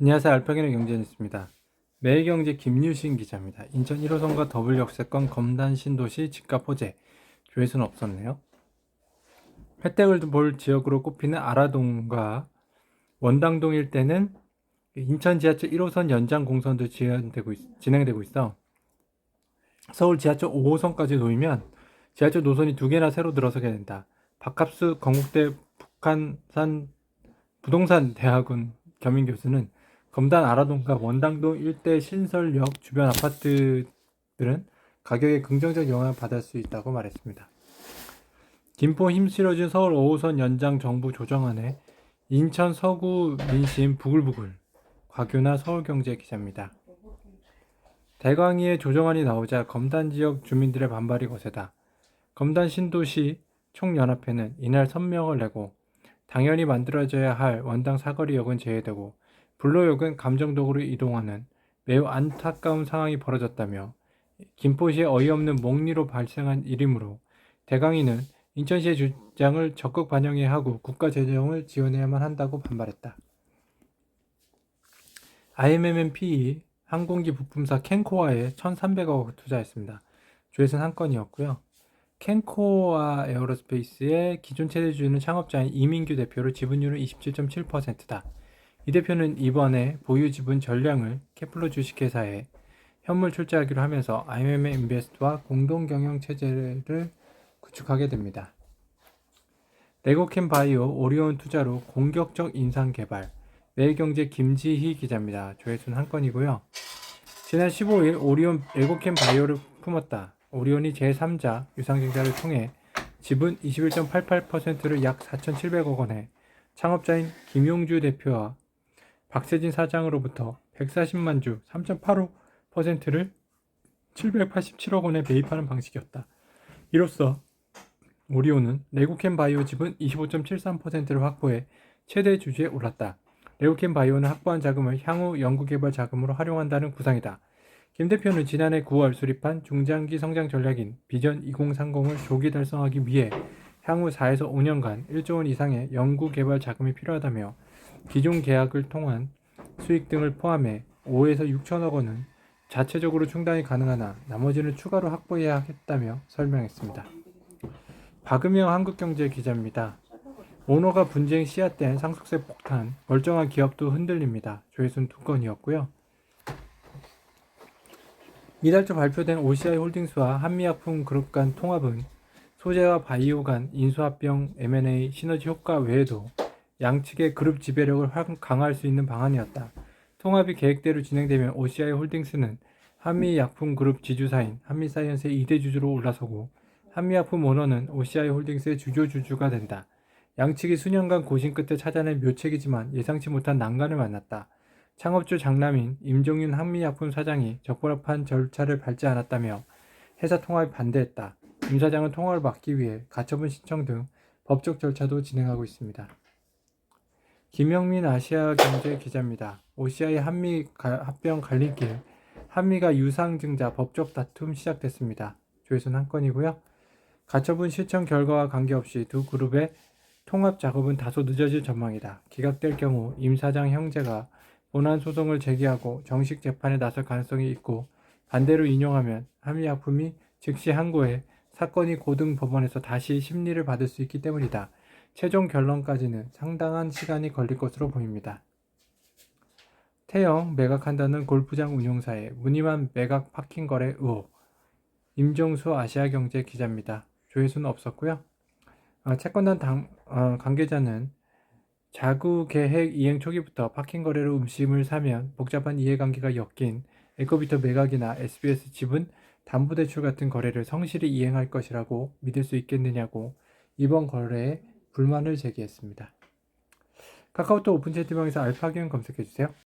안녕하세요. 알파견의 경제뉴스입니다. 매일경제 김유신 기자입니다. 인천 1호선과 더블 역세권 검단 신도시 집값 호재 조회수는 없었네요. 혜택을 볼 지역으로 꼽히는 아라동과 원당동 일대는 인천 지하철 1호선 연장 공선도 지연되고 있- 진행되고 있어. 서울 지하철 5호선까지 놓이면 지하철 노선이 두 개나 새로 들어서게 된다. 박합수 건국대 북한산 부동산 대학원 겸임 교수는 검단 아라동과 원당동 일대 신설역 주변 아파트들은 가격에 긍정적 영향을 받을 수 있다고 말했습니다. 김포 힘실어진 서울 5호선 연장 정부 조정안에 인천 서구 민심 부글부글 곽유나 서울경제 기자입니다. 대광위의 조정안이 나오자 검단 지역 주민들의 반발이 거세다. 검단 신도시 총연합회는 이날 선명을 내고 당연히 만들어져야 할 원당 사거리역은 제외되고 불로역은 감정도구로 이동하는 매우 안타까운 상황이 벌어졌다며 김포시의 어이없는 목리로 발생한 일이므로 대강이는 인천시의 주장을 적극 반영해야 하고 국가 재정을 지원해야만 한다고 반발했다. IMMPE 항공기 부품사 캔코아에 1,300억 투자했습니다. 조회수는 한 건이었고요. 캔코아 에어로스페이스의 기존 최대주주는 창업자인 이민규 대표로 지분율은 27.7%다. 이 대표는 이번에 보유 지분 전량을 케플러 주식회사에 현물 출자하기로 하면서 IMM 인베스트와 공동 경영 체제를 구축하게 됩니다. 레고캠 바이오 오리온 투자로 공격적 인상 개발. 매일경제 김지희 기자입니다. 조회수는 한 건이고요. 지난 15일 오리온 레고캠 바이오를 품었다. 오리온이 제3자 유상증자를 통해 지분 21.88%를 약 4,700억 원에 창업자인 김용주 대표와 박세진 사장으로부터 140만 주 3.85%를 787억 원에 매입하는 방식이었다. 이로써 오리온은 레고캠 바이오 지분 25.73%를 확보해 최대 주주에 올랐다. 레고캠 바이오는 확보한 자금을 향후 연구개발 자금으로 활용한다는 구상이다. 김 대표는 지난해 9월 수립한 중장기 성장 전략인 비전 2030을 조기 달성하기 위해 향후 4에서 5년간 1조 원 이상의 연구개발 자금이 필요하다며 기존 계약을 통한 수익 등을 포함해 5에서 6천억 원은 자체적으로 충당이 가능하나 나머지는 추가로 확보해야겠다며 설명했습니다. 박음영 한국경제 기자입니다. 오너가 분쟁 씨앗된 상속세 폭탄, 멀쩡한 기업도 흔들립니다. 조회수는 두 건이었고요. 이달 초 발표된 OCI 홀딩스와 한미약품 그룹 간 통합은 소재와 바이오 간 인수합병 M&A 시너지 효과 외에도 양측의 그룹 지배력을 확 강화할 수 있는 방안이었다. 통합이 계획대로 진행되면 OCI 홀딩스는 한미약품 그룹 지주사인 한미사이언스의 2대 주주로 올라서고 한미약품 오너는 OCI 홀딩스의 주조 주주가 된다. 양측이 수년간 고심 끝에 찾아낸 묘책이지만 예상치 못한 난관을 만났다. 창업주 장남인 임종윤 한미약품 사장이 적법한 절차를 밟지 않았다며 회사 통합에 반대했다. 임 사장은 통합을 막기 위해 가처분 신청 등 법적 절차도 진행하고 있습니다. 김영민 아시아 경제 기자입니다. OCI 한미 가- 합병 갈림길 한미가 유상증자 법적 다툼 시작됐습니다. 조회수는 한 건이고요. 가처분 신청 결과와 관계없이 두 그룹의 통합 작업은 다소 늦어질 전망이다. 기각될 경우 임 사장 형제가 본안 소송을 제기하고 정식 재판에 나설 가능성이 있고 반대로 인용하면 한미약품이 즉시 항고해 사건이 고등 법원에서 다시 심리를 받을 수 있기 때문이다. 최종 결론까지는 상당한 시간이 걸릴 것으로 보입니다. 태영 매각한다는 골프장 운용사의 무늬만 매각 파킹 거래 의혹. 임종수 아시아경제 기자입니다. 조회수는 없었고요. 어, 채권단 당, 어, 관계자는 자구 계획 이행 초기부터 파킹 거래로 음식을 사면 복잡한 이해관계가 엮인 에코비터 매각이나 SBS 지분 담보대출 같은 거래를 성실히 이행할 것이라고 믿을 수 있겠느냐고 이번 거래에 불만을 제기했습니다. 카카오톡 오픈 채팅방에서 알파견 검색해주세요.